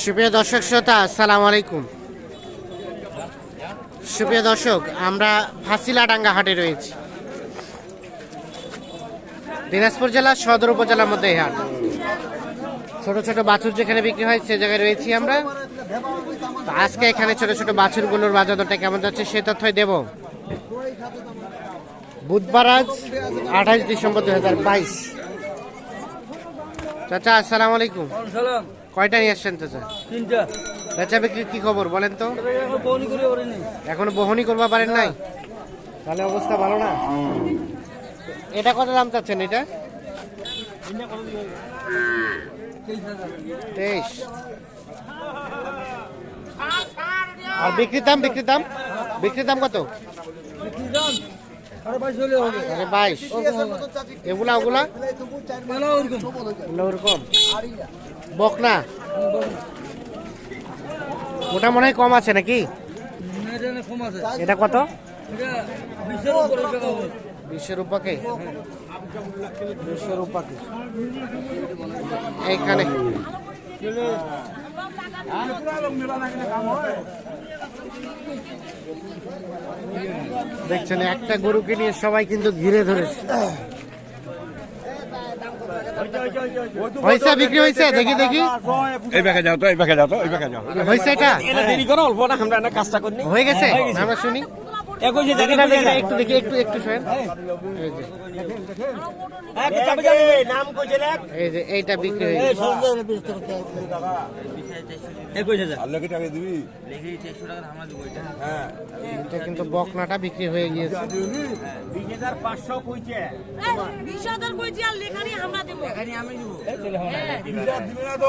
সুপ্রিয় দর্শক শ্রোতা, আসসালামু আলাইকুম। সুপ্রিয় দর্শক, আমরা ফাঁসিলাডাঙ্গা হাটে রয়েছি। দিনাজপুর জেলার সদর উপজেলার মধ্যে হাট। ছোট ছোট বাছুর যেখানে বিক্রি হয়, সে জায়গায় রয়েছি আমরা। আজকে এখানে ছোট ছোট বাছুরগুলোর বাজার দরটা কেমন যাচ্ছে, সে তথ্যই দেব। বুধবার আজ আঠাশ ডিসেম্বর দুই হাজার বাইশ। চাচা আসসালামু আলাইকুম কয়টা নিয়ে আসছেন চাচা? তিনটা। বেচা বিক্রির কি খবর বলেন তো? এখনও বহনি করবা পারেন নাই? তাহলে অবস্থা ভালো না? এটা কত দাম চাচ্ছেন এটা? তেইশ। আর বিক্রির দাম বিক্রির দাম? বিক্রির দাম কত? আরে বাইশ বাইশ এগুলা ওগুলা? মেলা ওরকম। বকনা? ওটা মনে হয় কম আছে নাকি? এটা কত? বিশের রূপাকে এইখানে। দেখছেন একটা গরুকে নিয়ে সবাই কিন্তু ঘিরে ধরেছে। হয়েছে বিক্রি হয়েছে? দেখি দেখি। এই ব্যাগে যাও তো এই ব্যাগে যাও তো এই ব্যাগে যাও। হয়েছে এটা? দেরি করো অল্প না আমরা কাজটা করি। হয়ে গেছে? আমরা শুনি। একই দেখি না, একটু দেখি একটু একটু শোনেন। নাম কইছে লেখ এই যে এইটা বিক্রি হয়ে গেছে। একুশ হাজার। আল্লাহ কি টাকা দিবি? এটা। কিন্তু বকনাটা বিক্রি হয়ে গিয়েছে। বিশ হাজার কইছি। আর লেখানি আমরা দেবো। দিব।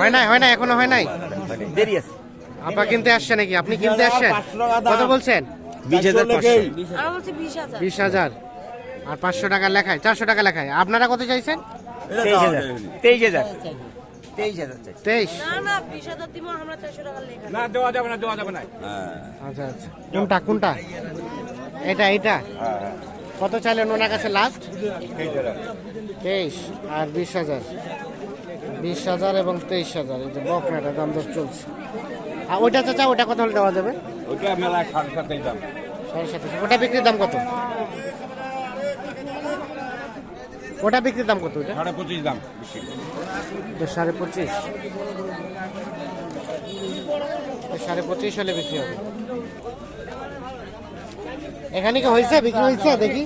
হয় নাই হয় নাই এখনও হয় নাই। দেরি আছে। আপা কিনতে আসছে নাকি? আপনি কিনতে আসছেন? কত বলছেন? বিশ হাজার আর বিশ হাজার। আর পাঁচশো টাকা লেখায় চারশো টাকা লেখায়। আপনারা কত চাইছেন? তেইশ হাজার। আচ্ছা আচ্ছা। কোনটা কোনটা? এটা এটা? কত চাইলেন ওনার কাছে লাস্ট তেইশ আর বিশ হাজার। বিশ হাজার এবং তেইশ হাজার এই যে বকনাটা দাম দর চলছে। আর ওইটা চাচা ওটা কত হলে দেওয়া যাবে? ওইটা মেলা সাড়ে সাতটাই দাম। সাড়ে সাতশো ওটা বিক্রির দাম কত? ওটা বিক্রির দাম কত ওটা সাড়ে পঁচিশ দাম সাড়ে পঁচিশ। সাড়ে পঁচিশ হলে বিক্রি হবে। এখানে কি হয়েছে? বিক্রি হয়েছে? দেখি।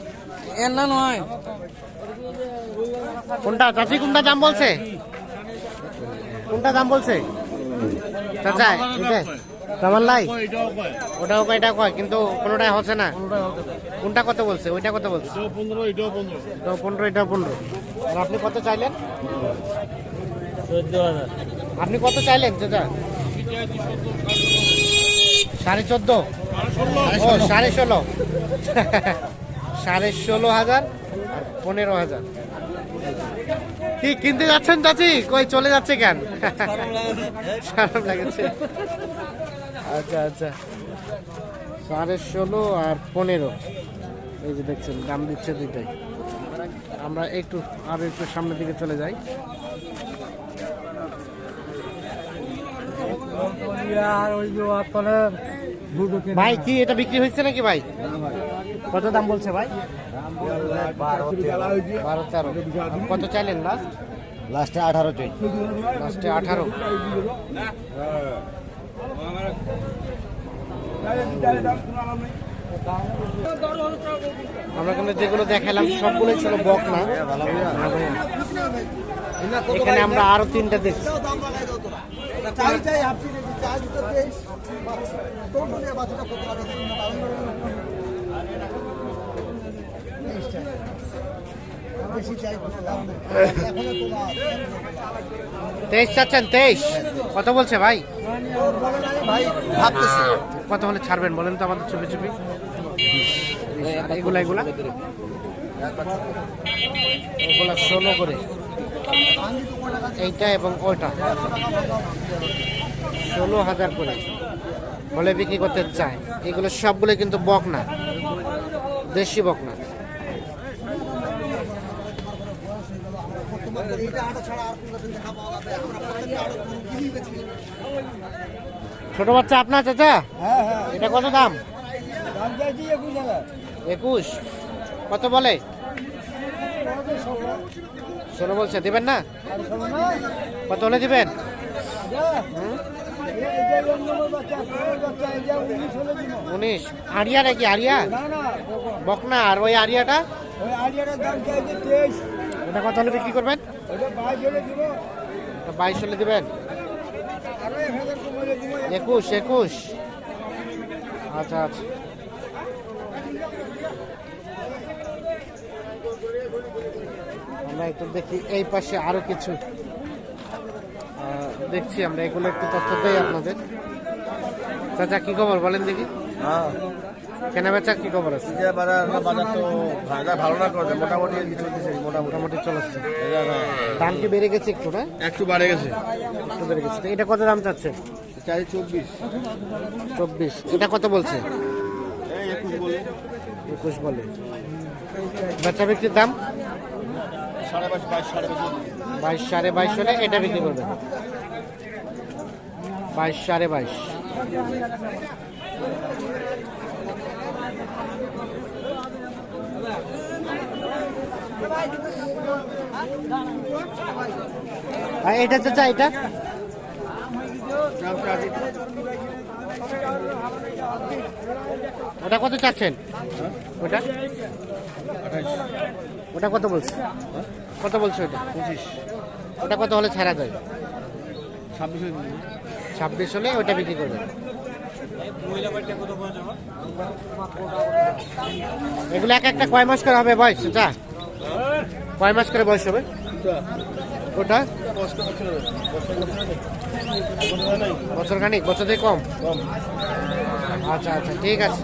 এর না নয়। কোনটা? চাচি কোনটা দাম বলছে? কোনটা দাম বলছে? চাচা এটা তোমার লাই? ওটাও কয় এটা কয় কিন্তু কোনোটাই হচ্ছে না। কোনটা কত বলছে? ওইটা কত বলছে? পনেরো এটাও পনেরো। আর আপনি কত চাইলেন? আপনি কত চাইলেন চাচা? সাড়ে চোদ্দ? ও, সাড়ে ষোলো। সাড়ে ষোলো হাজার পনেরো হাজার। কি, কিনতে যাচ্ছেন চাচি? কই, চলে যাচ্ছে কেন? খারাপ লাগছে। আচ্ছা আচ্ছা। সাড়ে ষোলো আর পনেরো। এই যে দেখছেন, দাম দিচ্ছে দুইটাই। আমরা একটু, আরও একটু সামনের দিকে চলে যাই। আর ওই যে ভাই কি এটা বিক্রি হয়েছে নাকি ভাই? কত দাম বলছে ভাই? বারো তেরো। কত চাইলেন লাস্ট লাস্টে আঠারো চাই। লাস্টে আঠারো। আমরা কিন্তু যেগুলো দেখালাম সবগুলোই ছিল বক না এখানে আমরা আরও তিনটা দেখছি। চাই চাই আপনি চাই দুটো তেইশ টোটো বাচ্চাটা কত বেশি চাই কোনো লাভ নেই। এখনও তেইশ চাচ্ছেন তেইশ। কত বলছে ভাই? বলে ভাই ভাবতেছি। কত হলে ছাড়বেন বলেন তো আমাদের চুপি চুপি আর এগুলা এগুলা এগুলা। ষোলো করে। এইটা এবং ওইটা। ষোলো হাজার করে। বলে বিক্রি করতে চায়। এগুলো সবগুলো কিন্তু বক না দেশি বক না ছোট বাচ্চা আপনার চাচা? হ্যাঁ হ্যাঁ। এটা কত দাম? একুশ কত বলে? ষোলো বলছে, দেবেন না? কত হলে দিবেন? উনিশ। আরিয়া নাকি আরিয়া বকনা, আর ওই আরিয়াটা ওটা কত হলে বিক্রি করবেন? বাইশ হলে দিবেন। একুশ একুশ। আচ্ছা আচ্ছা। আমরা একটু দেখি এই পাশে আরও কিছু। দেখছি আমরা এগুলো একটু তথ্য দেই আপনাদের। চাচা কি খবর বলেন দেখি। হ্যাঁ। কেনা বেচা কি খবর আছে? বাজার বাজার তো ভালো না মোটামুটি চলতেছে মোটামুটি। মোটামুটি চলছে। দাম কি বেড়ে গেছে একটু না? একটু বাড়ে গেছে। একটু বেড়ে গেছে। এটা কত দাম চাচ্ছে? চাই চব্বিশ। চব্বিশ। এটা কত বলছে? একুশ বলে। একুশ বলে। বেচা বিক্রির দাম? বাইশ সাড়ে বাইশ হলে। এটা বিক্রি করবে বাইশ সাড়ে বাইশ। এটা চাচা এটা? ওটা কত চাচ্ছেন? ওটা? ওটা কত বলছে? কত বলছে ওটা? পঁচিশ। ওটা কত হলে ছাড়া যায়? ছাব্বিশ ছাব্বিশ হলে ওটা বিক্রি করবে। এগুলো এক একটা কয় মাস করে হবে বয়স? এটা? কয় মাস করে বয়স হবে? ওটা? বছর খানিক বছর থেকে কম। আচ্ছা আচ্ছা ঠিক আছে।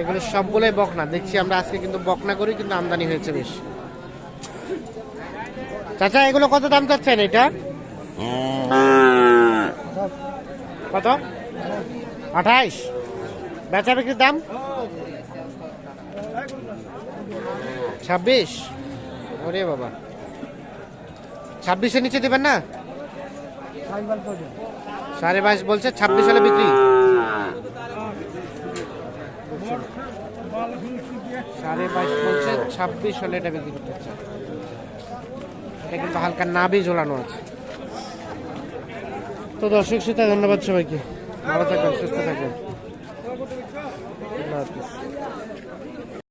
এগুলো সবগুলোই বকনা। দেখছি আমরা আজকে কিন্তু বকনা করি কিন্তু আমদানি হয়েছে বেশ। চাচা এগুলো কত দাম চাচ্ছেন এটা? কত? আঠাইশ। বেচা বিক্রির দাম? ছাব্বিশ? ওরে বাবা। ছাব্বিশের নিচে দেবেন না? সাড়ে বাইশ বলছে, ছাব্বিশ হলে বিক্রি। সাড়ে বাইশ বলছে, ছাব্বিশ হলে এটা বিক্রি করতে এটা কিন্তু হালকা নাবি ঝোলানো আছে। তো দর্শক শ্রোতা, ধন্যবাদ সবাইকে। ভালো থাকবেন, সুস্থ থাকবেন। আল্লাহ হাফিজ।